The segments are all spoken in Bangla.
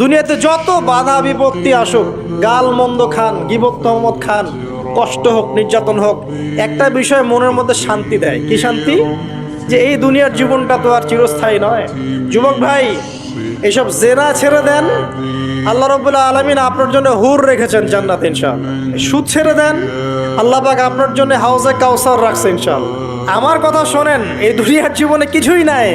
দুনিয়াতে যত বাধা বিপত্তি আসুক, গাল মন্দ খান, গিবত তহমত খান, কষ্ট হোক, নির্যাতন হোক, একটা বিষয় মনের মধ্যে শান্তি দেয়। কি শান্তি? যে এই দুনিয়ার জীবনটা তো আর চিরস্থায়ী নয়। যুবক ভাই, এসব জেনা ছেড়ে দেন। আল্লাহ রবুল্লাহ আলমিন আপনার জন্য হুর রেখেছেন জান্নাত ইনশাল সুদ ছেড়ে দেন। আল্লাহ পাক আপনার জন্য হাউজে কাউসার রাখছে ইনশাল আমার কথা শোনেন, এই দুনিয়ার জীবনে কিছুই নাই।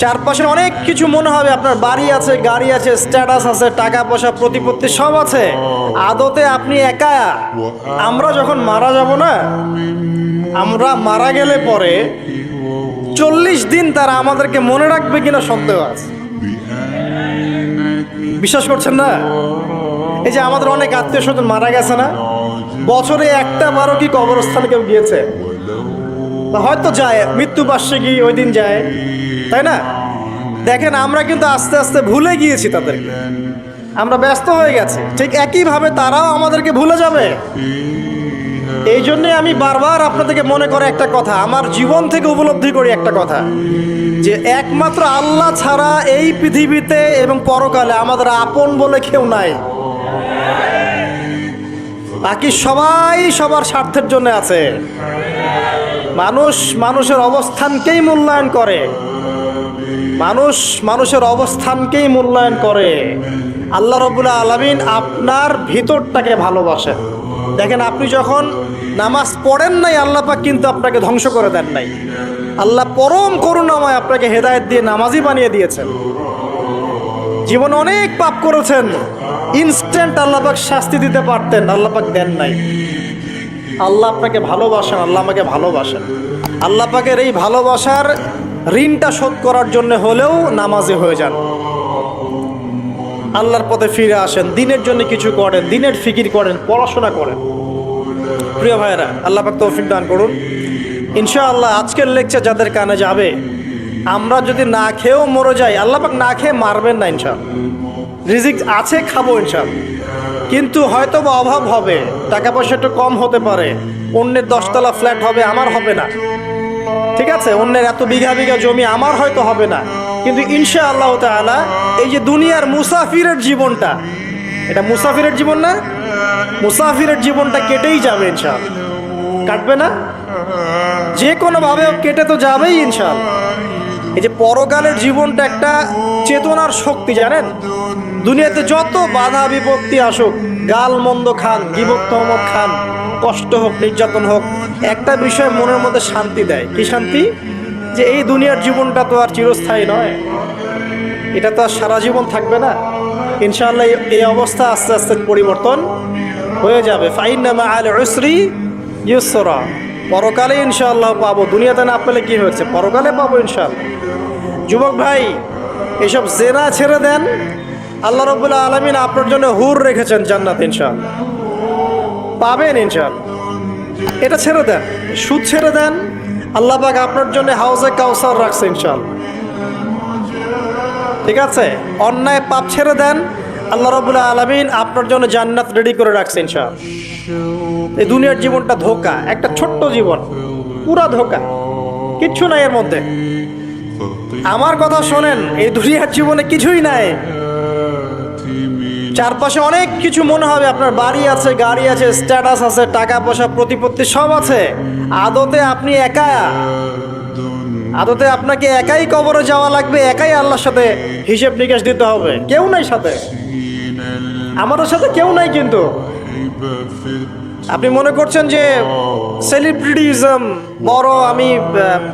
চারপাশে অনেক কিছু মনে হবে। আপনার বাড়ি আছে, গাড়ি আছে স্ট্যাটাস আছে, টাকা পয়সা, প্রতিপত্তি সব আছে। আদতে আপনি একা। আমরা যখন মারা যাব না, আমরা মারা গেলে পরে চল্লিশ দিন তারা আমাদেরকে মনে রাখবে কিনা সন্দেহ আছে। বিশ্বাস করছেন না? এই যে আমাদের অনেক আত্মীয় স্বজন মারা গেছে না? বছরে একটা বারো কি কবরস্থানে কেউ গিয়েছে? হয়তো যায়, মৃত্যুবার্ষিকী ওই দিন যায়। তাই না? দেখেন, আমরা কিন্তু আস্তে আস্তে ভুলে গিয়েছি তাদেরকে। আমরা ব্যস্ত হয়ে গেছি। ঠিক একইভাবে তারাও আমাদেরকে ভুলে যাবে। এই জন্যে আমি বারবার আপনাদেরকে মনে করে একটা কথা, আমার জীবন থেকে উপলব্ধি করি একটা কথা, যে একমাত্র আল্লাহ ছাড়া এই পৃথিবীতে এবং পরকালে আমাদের আপন বলে কেউ নাই। বাকি সবাই সবার স্বার্থের জন্য আছে। মানুষ মানুষের অবস্থানকেই মূল্যায়ন করে। মানুষ মানুষের অবস্থানকেই মূল্যায়ন করে। আল্লাহ রবুল্লা আলমিন আপনার ভিতরটাকে ভালোবাসে দেখেন, আপনি যখন নামাজ পড়েন নাই, আল্লাহ পাক কিন্তু আপনাকে ধ্বংস করে দেন নাই। আল্লাহ পরম করুণাময় আপনাকে হেদায়েত দিয়ে নামাজই বানিয়ে দিয়েছেন। জীবনে অনেক পাপ করেছেন ইনস্ট্যান্ট আল্লাহ পাক শাস্তি দিতে পারতেন, আল্লাহ পাক দেন নাই। আল্লাহ আপনাকে ভালোবাসেন, আল্লাহ আমাকে ভালোবাসেন। আল্লাহ পাকের এই ভালোবাসার ঋণটা শোধ করার জন্য হলেও নামাজে হয়ে যান। আল্লাহর পথে ফিরে আসেন, দিনের জন্য কিছু করেন, দিনের ফিকির করেন, পড়াশোনা করেন। প্রিয় ভাইয়েরা, আল্লাহ পাক তৌফিক দান করুন। ইনশাআল্লাহ আজকের লেকচার যাদের কানে যাবে, আমরা যদি না খেয়েও মরে যাই, আল্লাহ পাক না খেয়ে মারবেন না ইনশাআল্লাহ। রিজিক আছে, খাব ইনশাআল্লাহ। কিন্তু হয়তো বা অভাব হবে, টাকা পয়সা একটু কম হতে পারে, অন্যের দশতলা ফ্ল্যাট হবে, আমার হবে না। ঠিক আছে? অন্যের এত বিঘা বিঘা জমি আমার হয়তো হবে না। কিন্তু ইনশা আল্লাহ তাআলা এই যে দুনিয়ার মুসাফিরের জীবনটা, এটা মুসাফিরের জীবন না? মুসাফিরের জীবনটা কেটেই যাবে ইনশাল কাটবে না? যে কোনোভাবে কেটে তো যাবেই ইনশাল এই যে পরকালের জীবনটা একটা চেতনার শক্তি, জানেন? দুনিয়াতে যত বাধা বিপত্তি আসুক গাল মন্দ খান তহমত খান, কষ্ট হোক, নির্যাতন হোক একটা বিষয় মনের মধ্যে শান্তি দেয়। কি শান্তি? যে এই দুনিয়ার জীবনটা তো আর চিরস্থায়ী নয়। এটা তো আর সারা জীবন থাকবে না। ইনশাআল্লাহ এই- অবস্থা আস্তে আস্তে পরিবর্তন হয়ে যাবে। ফাইনামা আল উসরি ইউসরা। পরকালে ইনশাআল্লাহ পাবো। দুনিয়াতে না পেলে কী হয়েছে? পরকালে পাবো ইনশাআল্লাহ। যুবক ভাই, এসব জেনা ছেড়ে দেন। আল্লাহ রবুল্লাহ আলমিন আপনার জন্য হুর রেখেছেন জান্নাত ইনশাআল্লাহ। পাবেন ইনশাআল্লাহ। এটা ছেড়ে দেন, সুদ ছেড়ে দেন। আল্লাহ পাক আপনার জন্য হাউজে কাউসার রাখছে ইনশাআল্লাহ। ঠিক আছে? অন্যায় পাপ ছেড়ে দেন, আল্লাহ রবুল্লাহ আলমিন আপনার জন্য জান্নাত রেডি করে রাখছে ইনশাআল্লাহ। এই দুনিয়ার জীবনটা ধোকা, একটা ছোট্ট জীবন, পুরা ধোকা, কিচ্ছু নাই এর মধ্যে। আমার কথা শোনেন, এই দুনিয়ার জীবনে কিছুই নাই। চারপাশে অনেক কিছু মনে হবে। আপনার বাড়ি আছে, গাড়ি আছে স্ট্যাটাস আছে, টাকা পয়সা, প্রতিপত্তি সব আছে। আদতে আপনি একা। আদতে আপনাকে একাই কবরে যাওয়া লাগবে, একাই আল্লাহর সাথে হিসেব নিকাশ দিতে হবে। কেউ নাই সাথে। আমাদের সাথে কেউ নাই কিন্তু। আপনি মনে করছেন যে সেলিব্রিটিজম বড় আমি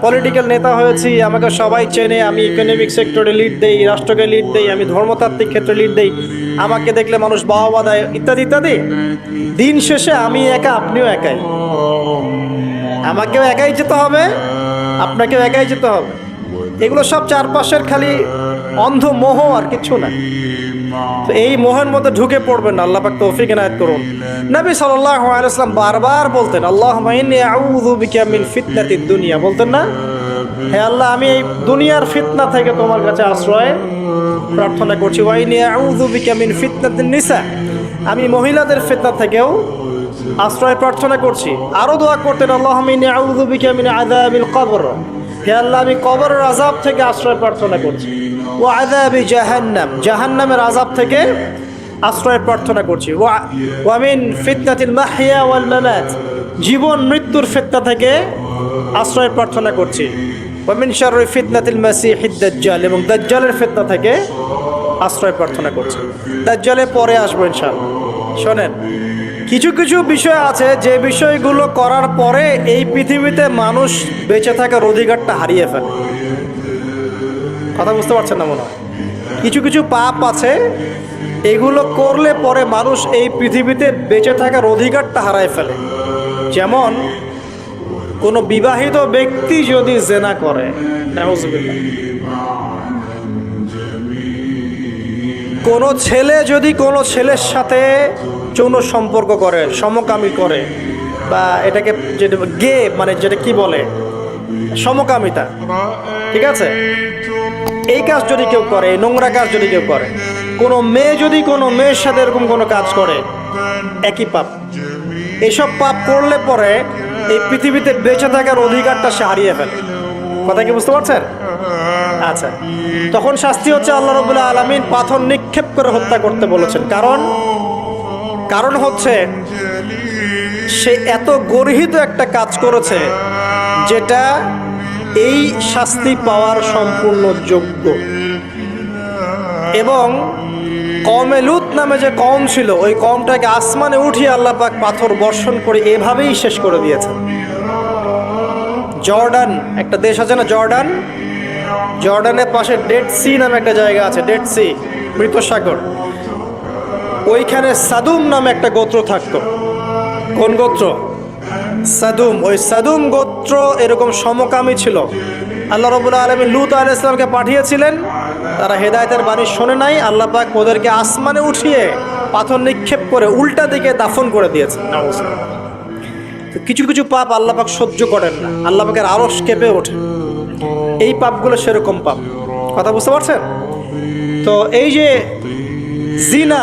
পলিটিক্যাল নেতা হয়েছি, আমাকে সবাই চেনে, আমি ইকোনমিক সেক্টরে লিড দেই, রাষ্ট্রকে লিড দেই, আমি ধর্মতাত্ত্বিক ক্ষেত্রে লিড দেই, আমাকে দেখলে মানুষ বাহবা দেয়, ইত্যাদি ইত্যাদি। দিন শেষে আমি একা, আপনিও একাই। আমাকেও একাই যেতে হবে, আপনাকেও একাই যেতে হবে। এগুলো সব চারপাশের খালি অন্ধ মোহ আর কিছু না। তো এই মোহের মধ্যে ঢুকে পড়বেন না, আল্লাহ পাক তৌফিক এনায়েত করুন। নবী সাল্লাল্লাহু আলাইহি বারবার বলতেন, আল্লাহুম্মা ইন্নী আউযু বিকা মিন ফিতনাতিদ দুনিয়া। বলতেন না, হে আল্লাহ, আমি এই দুনিয়ার ফিতনা থেকে তোমার কাছে আশ্রয় প্রার্থনা করছি। ওয়া ইন্নী আউযু বিকা মিন ফিতনাতিন নিসা। আমি মহিলাদের ফিতনা থেকেও আশ্রয় প্রার্থনা করছি। আরও দোয়া করতেন, আল্লাহুম্মা ইন্নী আউযু বিকা মিন আযাবিল কবর। হে আল্লাহ, আমি কবরের আযাব থেকে আশ্রয় প্রার্থনা করছি। ও আদাবি জাহান্নাম, জাহান্নামের আজাব থেকে আশ্রয় প্রার্থনা করছি। ওয়া- ওয়ামিন ফিতনাতিল মাহিয়া ওয়াল মামাত, জীবন মৃত্যুর ফিতনা থেকে আশ্রয় প্রার্থনা করছি। ওয়ামিন শাররি ফিতনাতিল মাসিহিদ দাজ্জাল, এবং দাজ্জালের ফিতনা থেকে আশ্রয় প্রার্থনা করছি। দাজ্জালে পরে আসব ইনশাআল্লাহ। শোনেন, কিছু কিছু বিষয় আছে, যে বিষয়গুলো করার পরে এই পৃথিবীতে মানুষ বেঁচে থাকার অধিকারটা হারিয়ে ফেলে। কথা বুঝতে পারছেন না মনে হয়। কিছু কিছু পাপ আছে, এগুলো করলে পরে মানুষ এই পৃথিবীতে বেঁচে থাকার অধিকারটা হারায় ফেলে। যেমন, কোনো বিবাহিত ব্যক্তি যদি জেনা করে। কোনো ছেলে যদি কোনো ছেলের সাথে যৌন সম্পর্ক করে, সমকামী করে, বা এটাকে যেটা গে মানে যেটা কি বলে? সমকামিতা। ঠিক আছে? এই কাজ যদি কেউ করে নোংরা কাজ যদি কেউ করে, কোনো মেয়ে যদি কোনো মেয়ের সাথে এরকম কোনো কাজ করে, একই পাপ। এসব পাপ করলে পরে এই পৃথিবীতে বেঁচে থাকার অধিকারটা সে হারিয়ে ফেলে। কথা কি বুঝতে পারছেন? আচ্ছা। তখন শাস্তি হচ্ছে আল্লাহ রবুল্লাহ আলমিন পাথর নিক্ষেপ করে হত্যা করতে বলেছেন। কারণ? কারণ হচ্ছে সে এত গর্হিত একটা কাজ করেছে যেটা এই শাস্তি পাওয়ার সম্পূর্ণ যোগ্য। এবং কমে লুত নামে যে কম ছিল, ওই কমটাকে আসমানে উঠিয়ে আল্লাহ পাক পাথর বর্ষণ করে এভাবেই শেষ করে দিয়েছেন। জর্ডান, একটা দেশ আছে না জর্ডান? জর্ডানের পাশে ডেড সি নামে একটা জায়গা আছে, ডেড সি মৃত সাগর ওইখানে সাদুম নামে একটা গোত্র থাকতো। কোন গোত্র? সাদুম। ওই সাদুম গোত্র এরকম সমকামী ছিল। আল্লাহ রবুল্লা আলমী লুত আল ইসলামকে পাঠিয়েছিলেন। তারা হেদায়তের বাণী শোনে নাই। আল্লাহ পাক ওদেরকে আসমানে উঠিয়ে পাথর নিক্ষেপ করে উল্টা দিকে দাফন করে দিয়েছে। কিছু কিছু পাপ আল্লাহ পাক সহ্য করেন না। আল্লাহ পাকের আরস কেঁপে ওঠে। এই পাপগুলো সেরকম পাপ। কথা বুঝতে পারছেন? তো এই যে জিনা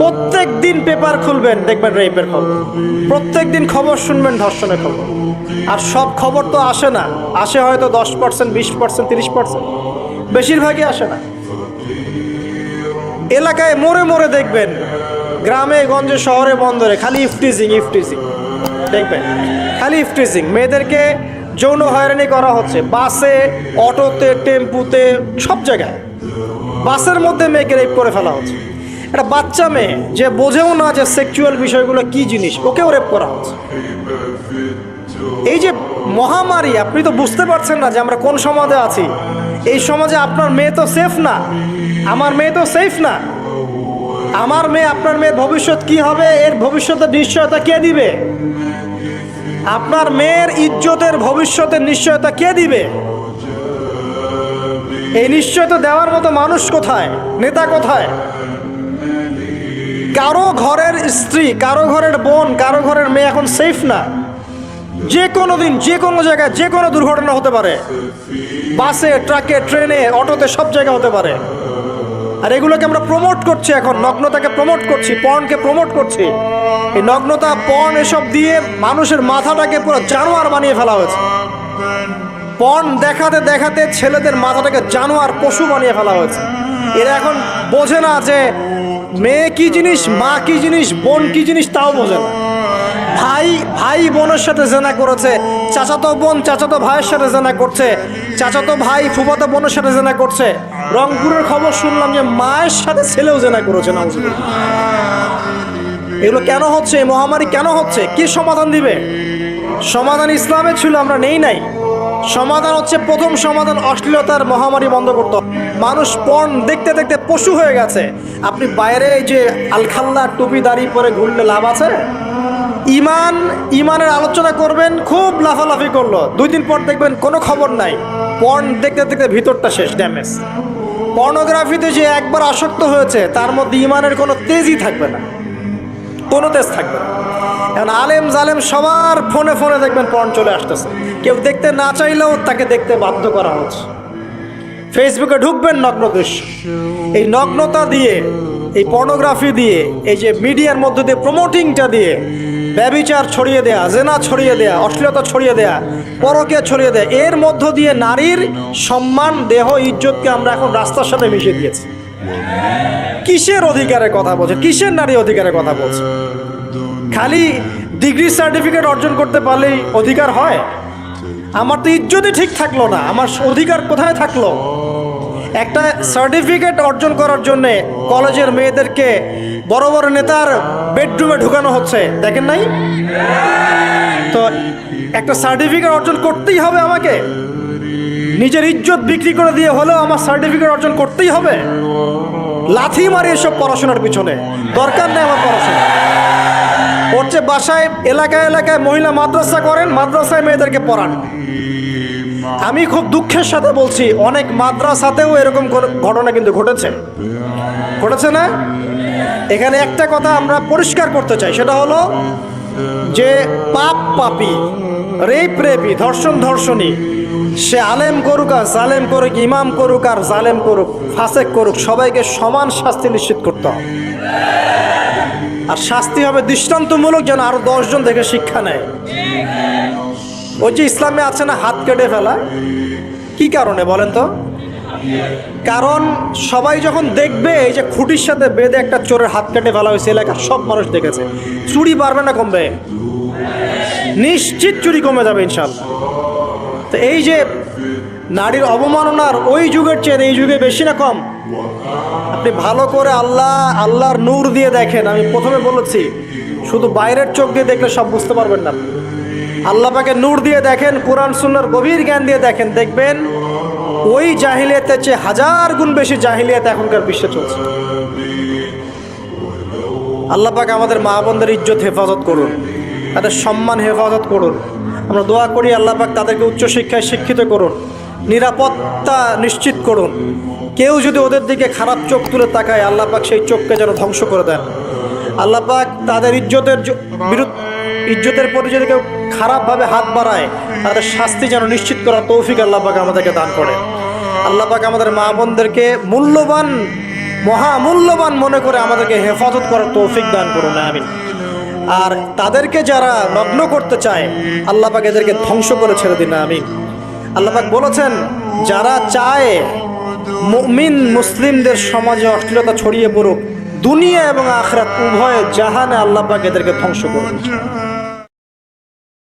প্রত্যেক দিন পেপার খুলবেন, দেখবেন রেপের খবর। প্রত্যেক দিন খবর শুনবেন, ধর্ষণের খবর। আর সব খবর তো আসে না। আসে হয়তো দশ পার্সেন্ট বিশ পার্সেন্ট তিরিশ পার্সেন্ট বেশিরভাগই আসে না। এলাকায় মোড়ে মোড়ে দেখবেন, গ্রামে, গঞ্জে, শহরে, বন্দরে খালি ইফটিজিং ইফটিজিং। দেখবেন, খালি ইফটিজিং। মেয়েদেরকে যৌন হয়রানি করা হচ্ছে। বাসে, অটোতে, টেম্পুতে, সব জায়গায়। বাসের মধ্যে মেয়েকে রেপ করে ফেলা হচ্ছে। একটা বাচ্চা মেয়ে, যে বোঝেও না যে সেক্সুয়াল বিষয়গুলো কি জিনিস, ওকেও রেপ করা হচ্ছে। এই যে মহামারী, আপনি তো বুঝতে পারছেন না যে আমরা কোন সমাজে আছি। এই সমাজে আপনার মেয়ে তো সেফ না, আমার মেয়ে তো সেফ না। আমার মেয়ে, আপনার মেয়ের ভবিষ্যৎ কি হবে, এর ভবিষ্যতের নিশ্চয়তা কে দিবে? আপনার মেয়ের ইজ্জতের ভবিষ্যতের নিশ্চয়তা কে দিবে? এই নিশ্চয়তা দেওয়ার মতো মানুষ কোথায়, নেতা কোথায়? কারও ঘরের স্ত্রী, কারও ঘরের বোন, কারও ঘরের মেয়ে এখন সেফ না। যে কোনো দিন, যে কোনো জায়গায়, যে কোনো দুর্ঘটনা হতে পারে। বাসে, ট্রাকে, ট্রেনে, অটোতে সব জায়গায় হতে পারে। আর এগুলোকে আমরা প্রমোট করছি এখন, নগ্নতাকে প্রমোট করছি পর্নকে প্রমোট করছি। এই নগ্নতা পর্ন এসব দিয়ে মানুষের মাথাটাকে পুরো জানোয়ার বানিয়ে ফেলা হয়েছে। পর্ন দেখাতে দেখাতে ছেলেদের মাথাটাকে জানোয়ার পশু বানিয়ে ফেলা হয়েছে। এরা এখন বোঝে না যে মেয়ে কি জিনিস, মা কি জিনিস, বোন কি জিনিস তাও বোঝে না। ভাই ভাই বোনের সাথে জেনা করেছে, চাচাতো বোন চাচাতো ভাইয়ের সাথে জেনা করছে, চাচাতো ভাই ফুফাতো বোনের সাথে জেনা করছে। রংপুরের খবর শুনলাম যে মায়ের সাথে ছেলেও জেনা করেছে না এগুলো কেন হচ্ছে? মহামারী কেন হচ্ছে? কি সমাধান দিবে? সমাধান ইসলামে ছিল, আমরা নেই নাই। সমাধান হচ্ছে প্রথম সমাধান অশ্লীলতার মহামারী বন্ধ করতে মানুষ পণ দেখতে দেখতে পশু হয়ে গেছে। আপনি বাইরে এই যে আলখাল্লা টুপি দাড়ি পরে ঘুরলে লাভ আছে? ইমান, ইমানের আলোচনা করবেন, খুব লাফালাফি করল। দুই দিন পর দেখবেন কোনো খবর নাই। পর্ন দেখতে দেখতে ভিতরটা শেষ ড্যামেজ পর্নোগ্রাফিতে যে একবার আসক্ত হয়েছে, তার মধ্যে ইমানের কোনো তেজই থাকবে না। কোনো তেজ থাকবে না। এখন আলেম জালেম সবার ফোনে ফোনে দেখবেন পর্ন চলে আসতেছে। কেউ দেখতে না চাইলেও তাকে দেখতে বাধ্য করা হচ্ছে। ফেসবুকে ঢুকবেন নগ্ন দৃশ্য। এই নগ্নতা দিয়ে, এই পর্নোগ্রাফি দিয়ে, এই যে মিডিয়ার মধ্য দিয়ে প্রমোটিংটা দিয়ে, ব্যবিচার ছড়িয়ে দেয়া, জেনা ছড়িয়ে দেয়া, অশ্লীলতা ছড়িয়ে দেয়া পরকে ছড়িয়ে দেয়া, এর মধ্য দিয়ে নারীর সম্মান, দেহ, ইজ্জতকে আমরা এখন রাস্তার সাথে মিশিয়ে দিয়েছি। কিসের অধিকারের কথা বলছে? কিসের নারী অধিকারের কথা বলছে? খালি ডিগ্রি সার্টিফিকেট অর্জন করতে পারলেই অধিকার হয়? আমার তো ইজ্জতই ঠিক থাকল না, আমার অধিকার কোথায় থাকল? একটা সার্টিফিকেট অর্জন করার জন্য কলেজের মেয়েদেরকে বড় বড় নেতার বেডরুমে ঢুকানো হচ্ছে, দেখেন নাই? তো একটা সার্টিফিকেট অর্জন করতেই হবে আমাকে? নিজের ইজ্জত বিক্রি করে দিয়ে হলেও আমার সার্টিফিকেট অর্জন করতেই হবে? লাথি মারি এসব পড়াশোনার পিছনে। দরকার নেই আমার পড়াশোনা ওর বাসায় এলাকায় এলাকায় মহিলা মাদ্রাসা করেন, মাদ্রাসায় মেয়েদেরকে পড়ান। আমি খুব দুঃখের সাথে বলছি, অনেক মাদ্রাসাতেও এরকম ঘটনা কিন্তু ঘটেছে। ঘটেছে না? এখানে একটা কথা আমরা পরিষ্কার করতে চাই, সেটা হলো যে পাপ পাপি, রেপ রেপি, ধর্ষণ ধর্ষণী, সে আলেম করুক আর জালেম করুক, ইমাম করুক আর জালেম করুক, ফাসেক করুক, সবাইকে সমান শাস্তি নিশ্চিত করতে হবে। আর শাস্তি হবে দৃষ্টান্তমূলক যেন আরও দশজন দেখে শিক্ষা নেয়। ওই যে ইসলামে আছে না, হাত কেটে ফেলা। কি কারণে বলেন তো? কারণ সবাই যখন দেখবে, এই যে খুঁটির সাথে বেঁধে একটা চোরের হাত কেটে ফেলা হয়েছে, এলাকার সব মানুষ দেখেছে। চুরি পারবে না কমবে? নিশ্চিত চুরি কমে যাবে ইনশাল্লাহ তো এই যে নারীর অবমাননার ওই যুগের চেয়ে, এই যুগে বেশি না কম? আপনি ভালো করে আল্লাহ, আল্লাহর নূর দিয়ে দেখেন। আমি প্রথমে বলেছি, শুধু বাইরের চোখ দিয়ে দেখলে সব বুঝতে পারবেন না। আল্লাহ পাকে নূর দিয়ে দেখেন, কোরআন সুন্নার গভীর জ্ঞান দিয়ে দেখেন। দেখবেন, ওই জাহিলিয়াতের চেয়ে হাজার গুণ বেশি জাহিলিয়াত এখনকার বিশ্বে চলছে। আল্লাহ আমাদের মা বোনদের ইজ্জত হেফাজত করুন, তাদের সম্মান হেফাজত করুন। আমরা দোয়া করি আল্লাহ পাক তাদেরকে উচ্চশিক্ষায় শিক্ষিত করুন। নিরাপত্তা নিশ্চিত করুন। কেউ যদি ওদের দিকে খারাপ চোখ তুলে তাকায়, আল্লাহ পাক সেই চোখকে যেন ধ্বংস করে দেন। আল্লাহ পাক তাদের ইজ্জতের বিরুদ্ধ ইজ্জতের প্রতি যদি কেউ খারাপভাবে হাত বাড়ায়, তাদের শাস্তি যেন নিশ্চিত করার তৌফিক আল্লাহ পাক আমাদেরকে দান করে। আল্লাহ পাক আমাদের মা বোনদেরকে মূল্যবান, মহামূল্যবান মনে করে আমাদেরকে হেফাজত করার তৌফিক দান করুন, আমিন। আর তাদেরকে যারা নগ্ন করতে চায়, আল্লাহ পাক এদেরকে ধ্বংস করে ছেড়ে দিন, আমিন। আল্লাহ পাক বলেছেন, যারা চায় মুমিন মুসলিমদের সমাজে অশ্লীলতা ছড়িয়ে পড়ুক, দুনিয়া এবং আখরাত উভয় জাহানে আল্লাহ পাক এদেরকে ধ্বংস করুন